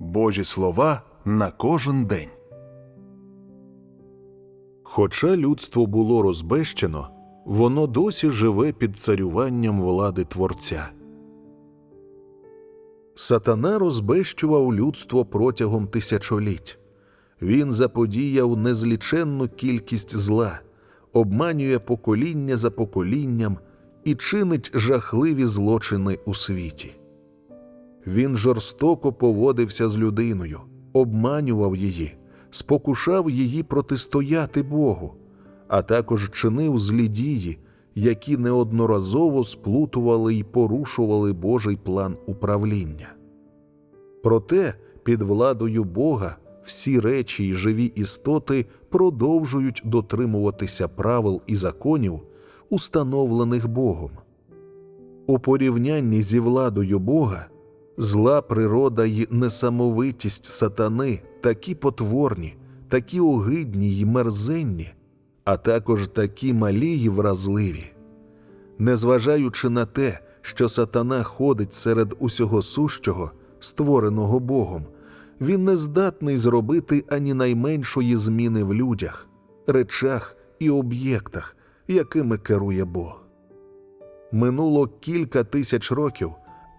Божі слова на кожен день. Хоча людство було розбещено, воно досі живе під царюванням влади Творця. Сатана розбещував людство протягом тисячоліть. Він заподіяв незліченну кількість зла, обманює покоління за поколінням і чинить жахливі злочини у світі. Він жорстоко поводився з людиною, обманював її, спокушав її протистояти Богу, а також чинив злі дії, які неодноразово сплутували і порушували Божий план управління. Проте під владою Бога всі речі й живі істоти продовжують дотримуватися правил і законів, установлених Богом. У порівнянні зі владою Бога зла природа й несамовитість сатани такі потворні, такі огидні й мерзенні, а також такі малі й вразливі. Незважаючи на те, що сатана ходить серед усього сущого, створеного Богом, він не здатний зробити ані найменшої зміни в людях, речах і об'єктах, якими керує Бог. Минуло кілька тисяч років,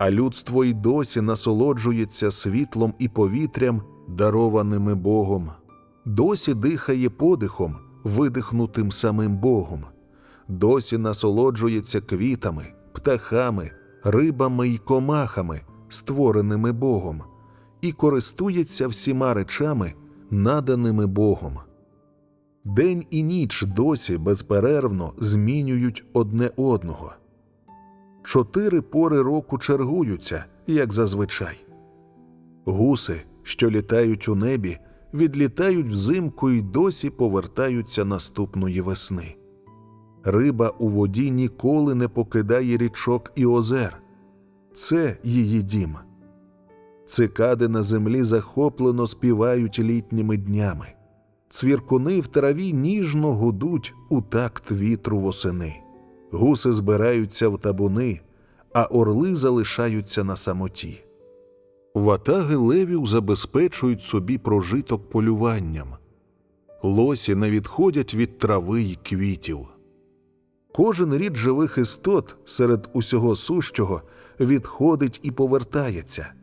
а людство й досі насолоджується світлом і повітрям, дарованими Богом, досі дихає подихом, видихнутим самим Богом, досі насолоджується квітами, птахами, рибами й комахами, створеними Богом, і користується всіма речами, наданими Богом. День і ніч досі безперервно змінюють одне одного. Чотири пори року чергуються, як зазвичай. Гуси, що літають у небі, відлітають взимку й досі повертаються наступної весни. Риба у воді ніколи не покидає річок і озер. Це її дім. Цикади на землі захоплено співають літніми днями. Цвіркуни в траві ніжно гудуть у такт вітру восени. Гуси збираються в табуни, а орли залишаються на самоті. Ватаги левів забезпечують собі прожиток полюванням. Лосі не відходять від трави й квітів. Кожен рід живих істот серед усього сущого відходить і повертається,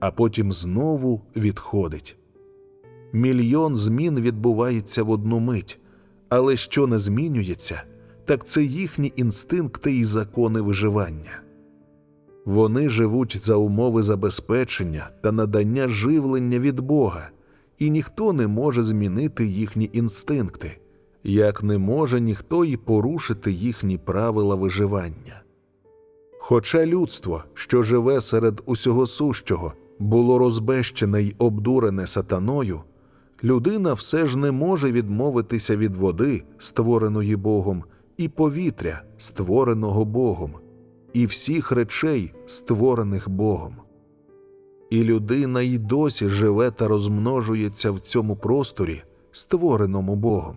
а потім знову відходить. Мільйон змін відбувається в одну мить, але що не змінюється, так це їхні інстинкти і закони виживання. Вони живуть за умови забезпечення та надання живлення від Бога, і ніхто не може змінити їхні інстинкти, як не може ніхто і порушити їхні правила виживання. Хоча людство, що живе серед усього сущого, було розбещене й обдурене сатаною, людина все ж не може відмовитися від води, створеної Богом, і повітря, створеного Богом, і всіх речей, створених Богом. І людина й досі живе та розмножується в цьому просторі, створеному Богом.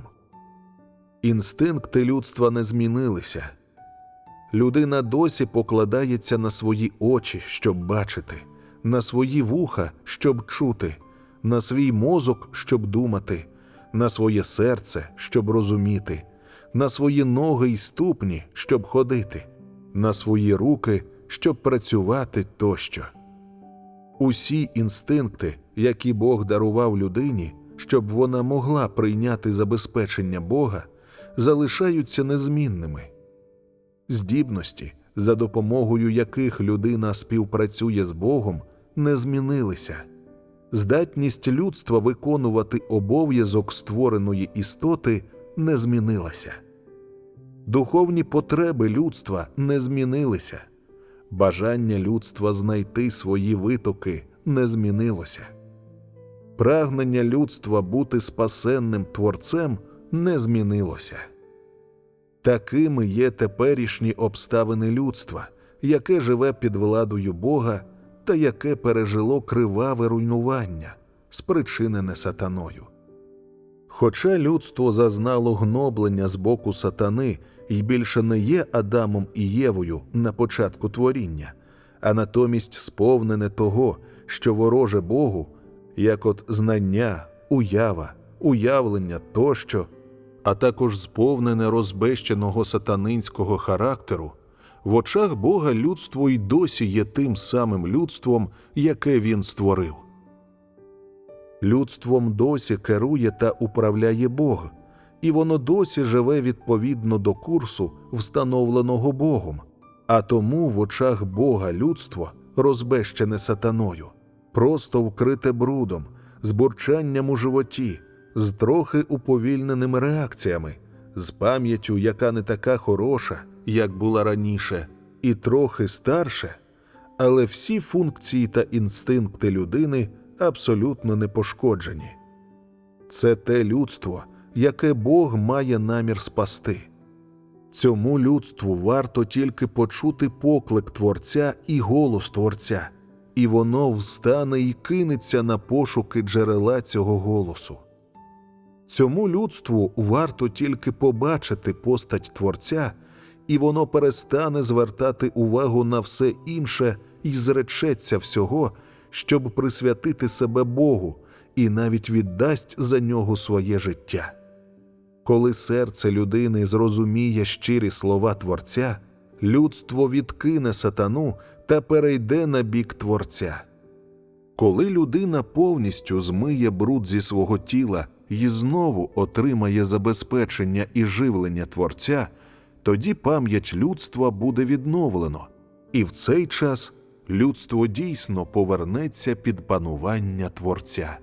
Інстинкти людства не змінилися. Людина досі покладається на свої очі, щоб бачити, на свої вуха, щоб чути, на свій мозок, щоб думати, на своє серце, щоб розуміти, на свої ноги й ступні, щоб ходити, на свої руки, щоб працювати тощо. Усі інстинкти, які Бог дарував людині, щоб вона могла прийняти забезпечення Бога, залишаються незмінними. Здібності, за допомогою яких людина співпрацює з Богом, не змінилися. Здатність людства виконувати обов'язок створеної істоти не змінилася. Духовні потреби людства не змінилися. Бажання людства знайти свої витоки не змінилося. Прагнення людства бути спасенним творцем не змінилося. Такими є теперішні обставини людства, яке живе під владою Бога та яке пережило криваве руйнування, спричинене сатаною. Хоча людство зазнало гноблення з боку сатани і більше не є Адамом і Євою на початку творіння, а натомість сповнене того, що вороже Богу, як от знання, уява, уявлення тощо, а також сповнене розбещеного сатанинського характеру, в очах Бога людство й досі є тим самим людством, яке він створив. Людством досі керує та управляє Бог, і воно досі живе відповідно до курсу, встановленого Богом, а тому в очах Бога людство розбещене сатаною, просто вкрите брудом, з бурчанням у животі, з трохи уповільненими реакціями, з пам'яттю, яка не така хороша, як була раніше, і трохи старше, але всі функції та інстинкти людини абсолютно не пошкоджені. Це те людство, яке Бог має намір спасти. Цьому людству варто тільки почути поклик Творця і голос Творця, і воно встане і кинеться на пошуки джерела цього голосу. Цьому людству варто тільки побачити постать Творця, і воно перестане звертати увагу на все інше і зречеться всього, щоб присвятити себе Богу, і навіть віддасть за нього своє життя. Коли серце людини зрозуміє щирі слова Творця, людство відкине сатану та перейде на бік Творця. Коли людина повністю змиє бруд зі свого тіла і знову отримає забезпечення і живлення Творця, тоді пам'ять людства буде відновлено, і в цей час людство дійсно повернеться під панування Творця.